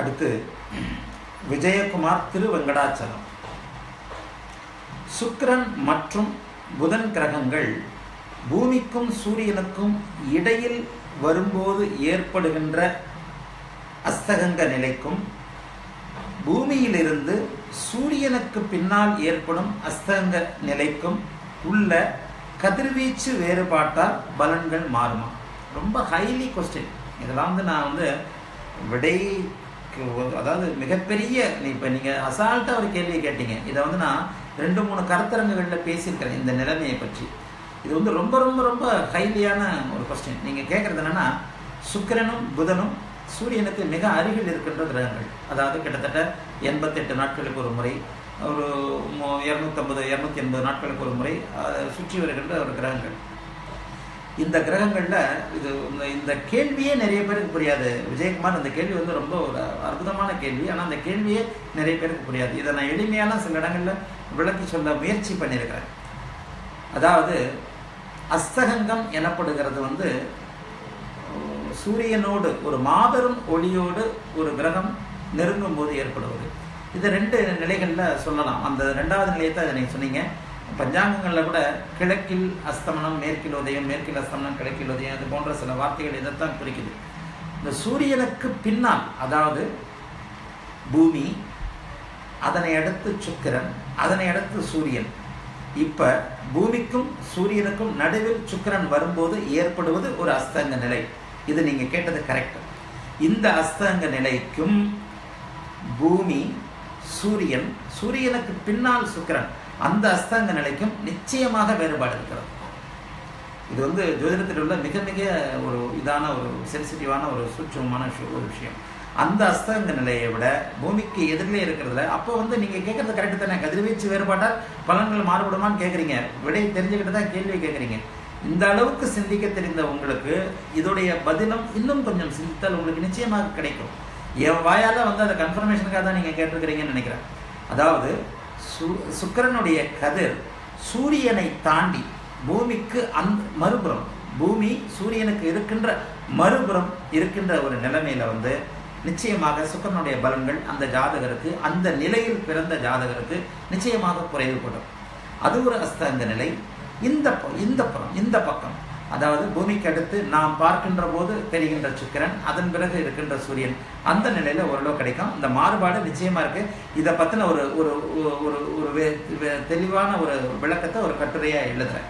அடுத்து விஜயகுமார் திருவெங்கடாச்சலம். சுக்கிரன் மற்றும் புதன் கிரகங்கள் பூமிக்கும் சூரியனுக்கும் இடையில் வரும்போது ஏற்படுகின்ற அஸ்தகங்க நிலைக்கும் பூமியிலிருந்து சூரியனுக்கு பின்னால் ஏற்படும் அஸ்தங்க நிலைக்கும் உள்ள கதிர்வீச்சு வேறுபாட்டால் பலன்கள் மாறுமா? ரொம்ப ஹைலி கொஸ்டின் இதெல்லாம் வந்து நான் வந்து விடை அதாவது மிகப்பெரிய இப்போ நீங்கள் அசால்ட்டாக ஒரு கேள்வி கேட்டீங்க. இதை வந்து நான் ரெண்டு மூணு கருத்தரங்குகளில் பேசியிருக்கிறேன் இந்த நிலைமையை பற்றி. இது வந்து ரொம்ப ரொம்ப ரொம்ப ஹைலியான ஒரு கொஸ்டின் நீங்கள் கேட்குறது என்னென்னா சுக்கிரனும் புதனும் சூரியனுக்கு மிக அருகில் இருக்கின்ற கிரகங்கள். அதாவது கிட்டத்தட்ட எண்பத்தெட்டு நாட்களுக்கு ஒரு முறை ஒரு இரநூத்தம்பது இரநூத்தி எண்பது நாட்களுக்கு ஒரு முறை அதை சுற்றி வருகின்ற ஒரு கிரகங்கள். இந்த கிரகங்களில் இது இந்த- கேள்வியே நிறைய பேருக்கு புரியாது. விஜயகுமார் அந்த கேள்வி வந்து ரொம்ப ஒரு அற்புதமான கேள்வி. ஆனால் அந்த கேள்வியே நிறைய பேருக்கு புரியாது. இதை நான் எளிமையான சில இடங்களில் விளக்கி சொல்ல முயற்சி பண்ணியிருக்கிறேன். அதாவது அஸ்தகங்கம் எனப்படுகிறது வந்து சூரியனோடு ஒரு மாபெரும் ஒளியோடு ஒரு கிரகம் நெருங்கும் போது ஏற்படுவது. இது ரெண்டு நிலைகளில் சொல்லலாம். அந்த ரெண்டாவது நிலையத்தை அதை நீங்கள் சொன்னீங்க. பஞ்சாங்கங்களில் கூட கிழக்கில் அஸ்தமனம் மேற்கில் உதயம் மேற்கில் அஸ்தமனம் கிழக்கில் உதயம் அது போன்ற சில வார்த்தைகள் இதைத்தான் குறிக்குது. இந்த சூரியனுக்கு பின்னால் அதாவது பூமி அதனை அடுத்து சுக்கிரன் அதனை அடுத்து சூரியன். இப்ப பூமிக்கும் சூரியனுக்கும் நடுவில் சுக்கிரன் வரும்போது ஏற்படுவது ஒரு அஸ்தங்க நிலை. இது நீங்க கேட்டது கரெக்ட் இந்த அஸ்தங்க நிலைக்கும் பூமி சூரியன் சூரியனுக்கு பின்னால் சுக்கிரன். அந்த அஸ்தங்க நிலைக்கும் நிச்சயமாக வேறுபாடு இருக்கிறது. இது வந்து ஜோதிடத்தில் உள்ள மிக மிக ஒரு இதான ஒரு சென்சிட்டிவான ஒரு சூட்சமான விஷயம் ஒரு விஷயம். அந்த அஸ்தங்க நிலையை விட பூமிக்கு எதிரிலே இருக்கிறதுல அப்போ வந்து நீங்கள் கேட்கறது கரெக்டு தானே? கதிர்வீச்சு வேறுபாட்டால் பலன்கள் மாறுபடுமான்னு கேட்குறீங்க. விடை தெரிஞ்சுக்கிட்டு தான் கேள்வி கேட்குறீங்க. இந்த அளவுக்கு சிந்திக்க தெரிந்த உங்களுக்கு இதோடைய பதிலும் இன்னும் கொஞ்சம் சிந்தித்தால் உங்களுக்கு நிச்சயமாக கிடைக்கும். என் வாயால் வந்து அதை கன்ஃபர்மேஷனுக்காக தான் நீங்கள் கேட்டிருக்கிறீங்கன்னு நினைக்கிறேன். அதாவது சு சுக்கிரனுடைய கதிர் சூரியனை தாண்டி பூமிக்கு அந் மறுபுறம். பூமி சூரியனுக்கு இருக்கின்ற மறுபுறம் இருக்கின்ற ஒரு நிலைமையில வந்து நிச்சயமாக சுக்கிரனுடைய பலன்கள் அந்த ஜாதகருக்கு அந்த நிலையில் பிறந்த ஜாதகருக்கு நிச்சயமாக குறைவுபடும் அது ஒரு அஸ்தங்க நிலை. இந்த இந்த புறம் இந்த பக்கம். அதாவது பூமிக்கு அடுத்து நாம் பார்க்கின்ற போது தெரிகின்ற சுக்கிரன் அதன் பிறகு இருக்கின்ற சூரியன். அந்த நிலையில ஓரளவு கிடைக்கும். இந்த மாறுபாடு நிச்சயமா இருக்கு. இதை பத்தின ஒரு ஒரு ஒரு ஒரு தெளிவான ஒரு விளக்கத்தை ஒரு கட்டுரையா எழுதுறேன்.